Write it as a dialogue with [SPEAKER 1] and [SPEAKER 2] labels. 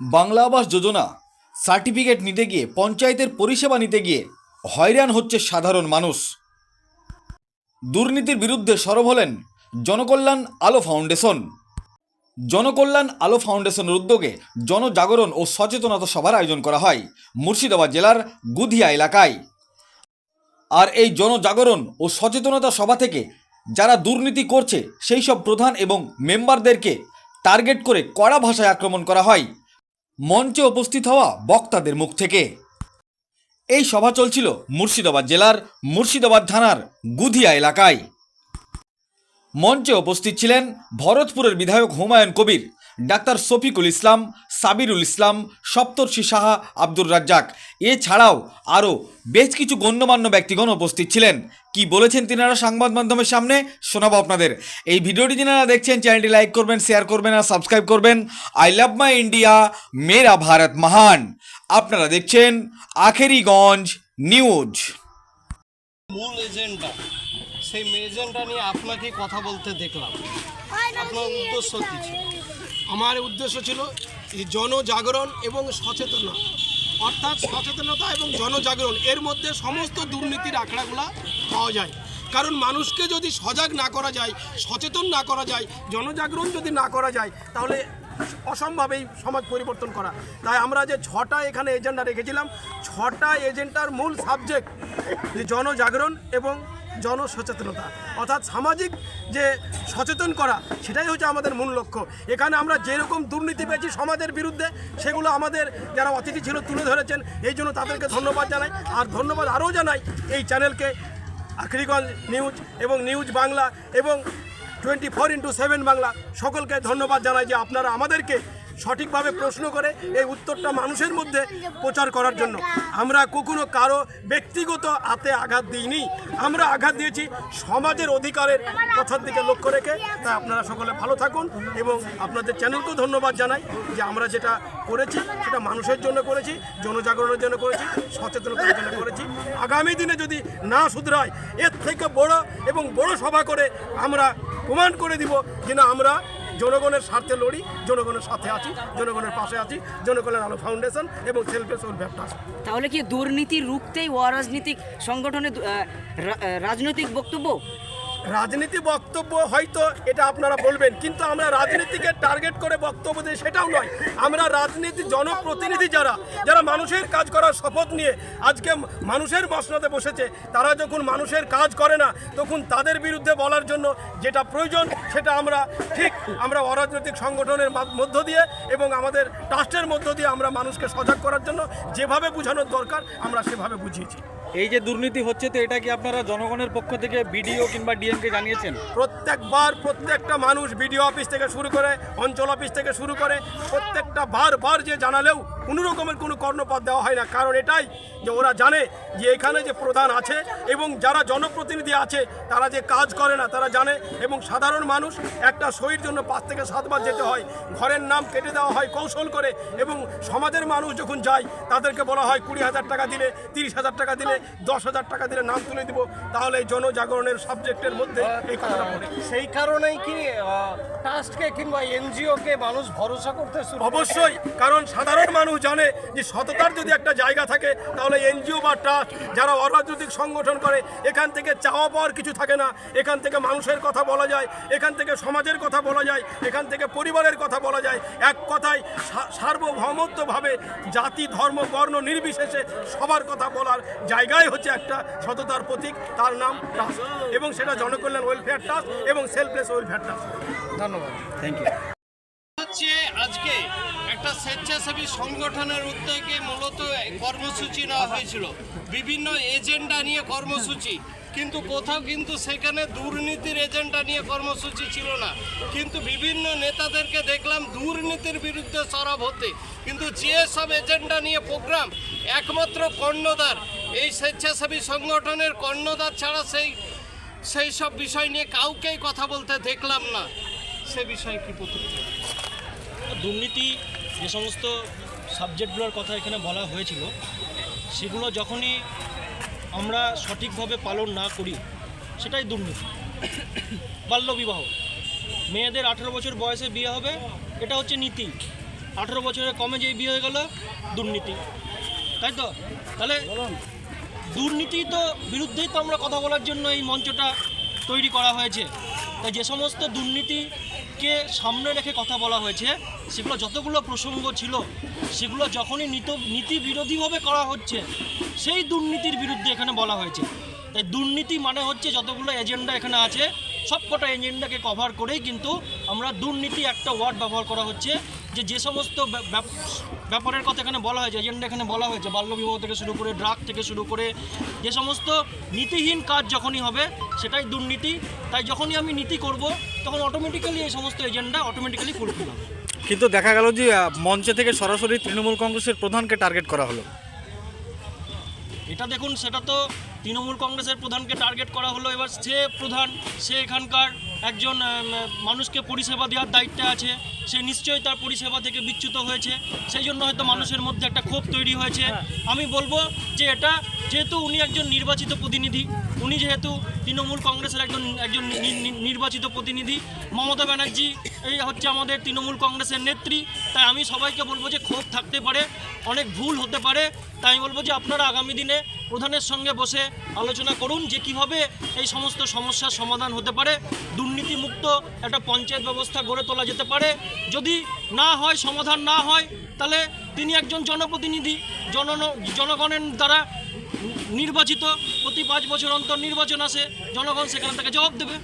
[SPEAKER 1] Bangla Awas Yojana certificate নিতে গিয়ে, পঞ্চায়েতের পরিষেবা নিতে গিয়ে হয়রান হচ্ছে সাধারণ মানুষ। দুর্নীতির বিরুদ্ধে সরব হলেন জনকল্যাণ আলো ফাউন্ডেশন। জনকল্যাণ আলো ফাউন্ডেশনের উদ্যোগে জনজাগরণ ও সচেতনতা সভার আয়োজন করা হয় মুর্শিদাবাদ জেলার গুধিয়া এলাকায়। আর এই জনজাগরণ ও সচেতনতা সভা থেকে যারা দুর্নীতি করছে, সেই সব প্রধান এবং মেম্বারদেরকে টার্গেট করে কড়া ভাষায় আক্রমণ করা হয়। মঞ্চে উপস্থিত হওয়া বক্তাদের মুখ থেকে। এই সভা চলছিল মুর্শিদাবাদ জেলার মুর্শিদাবাদ থানার গুধিয়া এলাকায়। মঞ্চে উপস্থিত ছিলেন ভরতপুরের বিধায়ক হুমায়ুন কবির, ডাক্তার শফিকুল ইসলাম, সাবিরুল ইসলাম, সপ্তর্ষি সাহা, আব্দুর রাজ্জাক। এছাড়াও আরও বেশ কিছু গণ্যমান্য ব্যক্তিগণ উপস্থিত ছিলেন। কি বলেছেন তিনারা সংবাদ মাধ্যমের সামনে? শোনাবো আপনাদের। এই ভিডিওটি যিনারা দেখছেন, চ্যানেলটি লাইক করবেন, শেয়ার করবেন আর সাবস্ক্রাইব করবেন। আই লাভ মাই ইন্ডিয়া, মেরা ভারত মহান। আপনারা দেখছেন আখেরিগঞ্জ নিউজ।
[SPEAKER 2] মূল এজেন্ডা। সেই এজেন্ডা নিয়ে আপনাকে কথা বলতে দেখলাম। আপনার উদ্দেশ্য কী ছিল?
[SPEAKER 3] আমার উদ্দেশ্য ছিল জনজাগরণ এবং সচেতনতা। অর্থাৎ সচেতনতা এবং জনজাগরণ, এর মধ্যে সমস্ত দুর্নীতির আখড়াগুলা পাওয়া যায়। কারণ মানুষকে যদি সজাগ না করা যায়, সচেতন না করা যায়, জনজাগরণ যদি না করা যায়, তাহলে অসম্ভব এই সমাজ পরিবর্তন করা। তাই আমরা যে ছটা এখানে এজেন্ডা রেখেছিলাম, ছটা এজেন্ডার মূল সাবজেক্ট জনজাগরণ এবং জনসচেতনতা, অর্থাৎ সামাজিক যে সচেতন করা, সেটাই হচ্ছে আমাদের মূল লক্ষ্য। এখানে আমরা যেরকম দুর্নীতি পেয়েছি সমাজের বিরুদ্ধে, সেগুলো আমাদের যারা অতিথি ছিল তুলে ধরেছেন, এই জন্য তাদেরকে ধন্যবাদ জানাই। আর ধন্যবাদ আরও জানাই এই চ্যানেলকে, আখরিগঞ্জ নিউজ এবং নিউজ বাংলা এবং twenty four into seven Bangla. সকলকে ধন্যবাদ জানাই যে আপনারা আমাদেরকে সঠিকভাবে প্রশ্ন করে এই উত্তরটা মানুষের মধ্যে প্রচার করার জন্য। আমরা কখনো কারও ব্যক্তিগত হাতে আঘাত দিইনি। আমরা আঘাত দিয়েছি সমাজের অধিকারের কথার দিকে লক্ষ্য রেখে। তাই আপনারা সকলে ভালো থাকুন এবং আপনাদের চ্যানেলকেও ধন্যবাদ জানাই যে আমরা যেটা করেছি, সেটা মানুষের জন্য করেছি, জনজাগরণের জন্য করেছি, সচেতনতার জন্য করেছি। আগামী দিনে যদি না শুধরায়, এর থেকে বড় এবং বড় সভা করে আমরা প্রমাণ করে দিব যে না, আমরা জনগণের স্বার্থে লড়ি জনগণের সাথে আছি জনগণের পাশে আছি জনগণের আলো ফাউন্ডেশন এবং সেলফ সোল ব্যবসা
[SPEAKER 4] তাহলে কি দুর্নীতি রুখতেই অরাজনীতিক আহ, রাজনৈতিক বক্তব্য
[SPEAKER 3] রাজনীতি বক্তব্য হয়তো এটা আপনারা বলবেন, কিন্তু আমরা রাজনীতিকে টার্গেট করে বক্তব্য দিই সেটাও নয়। আমরা রাজনীতি জনপ্রতিনিধি যারা যারা মানুষের কাজ করার শপথ নিয়ে আজকে মানুষের মসনদে বসেছে, তারা যখন মানুষের কাজ করে না, তখন তাদের বিরুদ্ধে বলার জন্য যেটা প্রয়োজন সেটা আমরা ঠিক আমরা অরাজনৈতিক সংগঠনের মধ্য দিয়ে এবং আমাদের ট্রাস্টের মধ্য দিয়ে আমরা মানুষকে সজাগ করার জন্য যেভাবে বোঝানোর দরকার, আমরা সেভাবে বুঝিয়েছি।
[SPEAKER 5] এই যে দুর্নীতি হচ্ছে তো এটা কি আপনারা জনগণের পক্ষ থেকে বিডিও কিংবা ডিএমকে জানিয়েছেন?
[SPEAKER 3] প্রত্যেকবার প্রত্যেকটা মানুষ বিডিও অফিস থেকে শুরু করে অঞ্চল অফিস থেকে শুরু করে প্রত্যেকটা বারবার যে জানালেও কোনো রকমের কোনো কর্ণপাত দেওয়া হয় না। কারণ এটাই যে ওরা জানে যে এখানে যে প্রধান আছে এবং যারা জনপ্রতিনিধি আছে তারা যে কাজ করে না তারা জানে এবং সাধারণ মানুষ একটা সইয়ের জন্য পাঁচ থেকে সাতবার যেতে হয়। ঘরের নাম কেটে দেওয়া হয় কৌশল করে এবং সমাজের মানুষ যখন যায় তাদেরকে বলা হয় কুড়ি হাজার টাকা দিলে তিরিশ হাজার টাকা দিলে দশ হাজার টাকা দিলে নাম তুলে দিব। তাহলে এই জনজাগরণের সাবজেক্টের মধ্যে এই কথাটা পড়ে।
[SPEAKER 2] সেই কারণেই কি ট্রাস্টকে কিংবা এনজিওকে মানুষ ভরসা করতে
[SPEAKER 3] অবশ্যই কারণ সাধারণ মানুষ জানে যে সততার যদি একটা জায়গা থাকে তাহলে এনজিও বা ট্রাস্ট যারা অরাজনৈতিক সংগঠন করে এখান থেকে চাওয়া পাওয়ার কিছু থাকে না। এখান থেকে মানুষের কথা বলা যায় এখান থেকে সমাজের কথা বলা যায় এখান থেকে পরিবারের কথা বলা যায়। এক কথায় সার্বভৌমত্বভাবে জাতি ধর্ম বর্ণ নির্বিশেষে সবার কথা বলার জায়গায় হচ্ছে একটা সততার প্রতীক। তার নাম ট্রাস্ট। এবং সেটা জনকল্যাণ ওয়েলফেয়ার ট্রাস্ট এবং সেলফলেস ওয়েলফেয়ার ট্রাস্ট।
[SPEAKER 2] ধন্যবাদ।
[SPEAKER 5] থ্যাংক ইউ
[SPEAKER 2] হচ্ছে আজকে একটা স্বেচ্ছাসেবী সংগঠনের উদ্যোগে মূলত কর্মসূচি নেওয়া হয়েছিল। বিভিন্ন এজেন্ডা নিয়ে কর্মসূচি। কিন্তু কোথাও কিন্তু সেখানে দুর্নীতির এজেন্ডা নিয়ে কর্মসূচি ছিল না। কিন্তু বিভিন্ন নেতাদেরকে দেখলাম দুর্নীতির বিরুদ্ধে সরব হতে। কিন্তু যে সব এজেন্ডা নিয়ে প্রোগ্রাম, একমাত্র কর্ণধার, এই স্বেচ্ছাসেবী সংগঠনের কর্ণধার ছাড়া সেই সেই সব বিষয় নিয়ে কাউকেই কথা বলতে দেখলাম না। সে বিষয়ে কি প্রতিক্রিয়া?
[SPEAKER 6] দুর্নীতি যে সমস্ত সাবজেক্টগুলোর কথা এখানে বলা হয়েছিল, সেগুলো যখনই আমরা সঠিকভাবে পালন না করি, সেটাই দুর্নীতি। বাল্যবিবাহ। মেয়েদের আঠেরো বছর বয়সে বিয়ে হবে, এটা হচ্ছে নীতি। আঠেরো বছরের কমে যেই বিয়ে হয়ে গেল, দুর্নীতি। তাই তো? তাহলে দুর্নীতি তো বিরুদ্ধেই তো আমরা কথা বলার জন্য এই মঞ্চটা তৈরি করা হয়েছে। তাই যে সমস্ত দুর্নীতিকে সামনে রেখে কথা বলা হয়েছে, সেগুলো যতগুলো প্রসঙ্গ ছিল, সেগুলো যখনই নীত নীতি বিরোধীভাবে করা হচ্ছে, সেই দুর্নীতির বিরুদ্ধে এখানে বলা হয়েছে। তাই দুর্নীতি মানে হচ্ছে যতগুলো এজেন্ডা এখানে আছে, সবকটা এজেন্ডাকে কভার করেই কিন্তু আমরা দুর্নীতি একটা ওয়ার্ড ব্যবহার করা হচ্ছে। যে যে সমস্ত ব্যা- ব্যা- ব্যাপারের কথা এখানে বলা হয়েছে এজেন্ডা এখানে বলা হয়েছে বাল্যবিবাহ থেকে শুরু করে ড্রাগ থেকে শুরু করে যে সমস্ত নীতিহীন কাজ যখনই হবে সেটাই দুর্নীতি। তাই যখনই আমি নীতি করব তখন অটোমেটিক্যালি এই সমস্ত এজেন্ডা অটোমেটিক্যালি ফুলফিল হবে।
[SPEAKER 5] কিন্তু দেখা গেল যে মঞ্চে থেকে সরাসরি তৃণমূল কংগ্রেসের প্রধানকে টার্গেট করা হলো।
[SPEAKER 6] এটা দেখুন সেটা তো তৃণমূল কংগ্রেসের প্রধানকে টার্গেট করা হলো। এবার সে প্রধান সে এখানকার একজন মানুষকে পরিষেবা দেওয়ার দায়িত্বে আছে। সে নিশ্চয়ই তার পরিষেবা থেকে বিচ্যুত হয়েছে। সেই জন্য হয়তো মানুষের মধ্যে একটা ক্ষোভ তৈরি হয়েছে। আমি বলব যে এটা যেহেতু উনি একজন নির্বাচিত প্রতিনিধি উনি যেহেতু তৃণমূল কংগ্রেসের একজন একজন নির্বাচিত প্রতিনিধি মমতা ব্যানার্জি এই হচ্ছে আমাদের তৃণমূল কংগ্রেসের নেত্রী। তাই আমি সবাইকে বলব যে ক্ষোভ থাকতে পারে অনেক ভুল হতে পারে। তাই আমি বলব যে আপনারা আগামী দিনে প্রধানের সঙ্গে বসে আলোচনা করুন যে কীভাবে এই সমস্ত সমস্যার সমাধান হতে পারে। দুর্নীতিমুক্ত একটা পঞ্চায়েত ব্যবস্থা গড়ে তোলা যেতে পারে। যদি না হয়, সমাধান না হয়, তাহলে তিনি একজন জনপ্রতিনিধি জন জনগণের দ্বারা নির্বাচিত। প্রতি পাঁচ বছর অন্তর নির্বাচন আসে, জনগণ সেখানে তাকে জবাব দেবে।